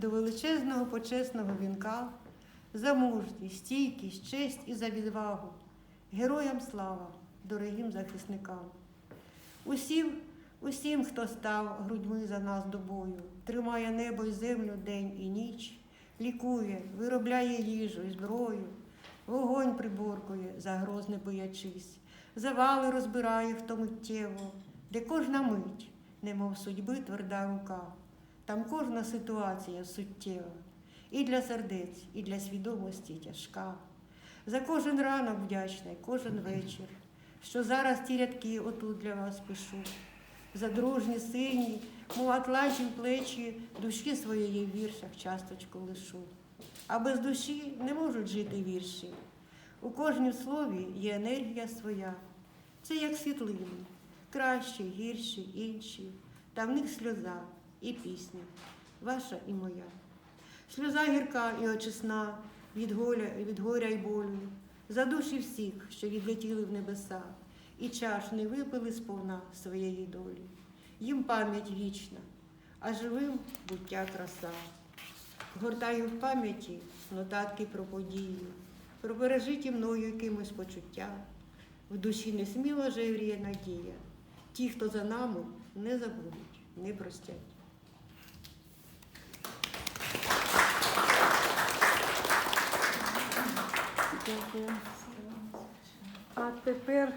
до величезного почесного вінка за мужність, стійкість, честь і за відвагу. Героям слава, дорогим захисникам. Усім, усім, хто став грудьми за нас до бою, тримає небо й землю день і ніч, лікує, виробляє їжу і зброю, вогонь приборкує, загроз не боячись, завали розбирає хто миттєво, де кожна мить, немов судьби тверда рука, там кожна ситуація суттєва, і для сердець, і для свідомості тяжка. За кожен ранок вдячний, кожен вечір, що зараз ті рядки отут для вас пишу. За дружні, сині, мов атлантів плечі, душі своєї в віршах часточку лишу. А без душі не можуть жити вірші. У кожнім слові є енергія своя. Це як світлини, кращі, гірші, інші, та в них сльоза і пісня, ваша і моя. Сльоза гірка і очисна від горя, від горя й болю, за душі всіх, що відлетіли в небеса, і чаш не випили сповна своєї долі. Їм пам'ять вічна, а живим буття краса. Гортаю в пам'яті нотатки про події, про пережиті мною якимось почуття. В душі не сміло жевріє надія. Ті, хто за нами, не забудуть, не простять. Дякую. А тепер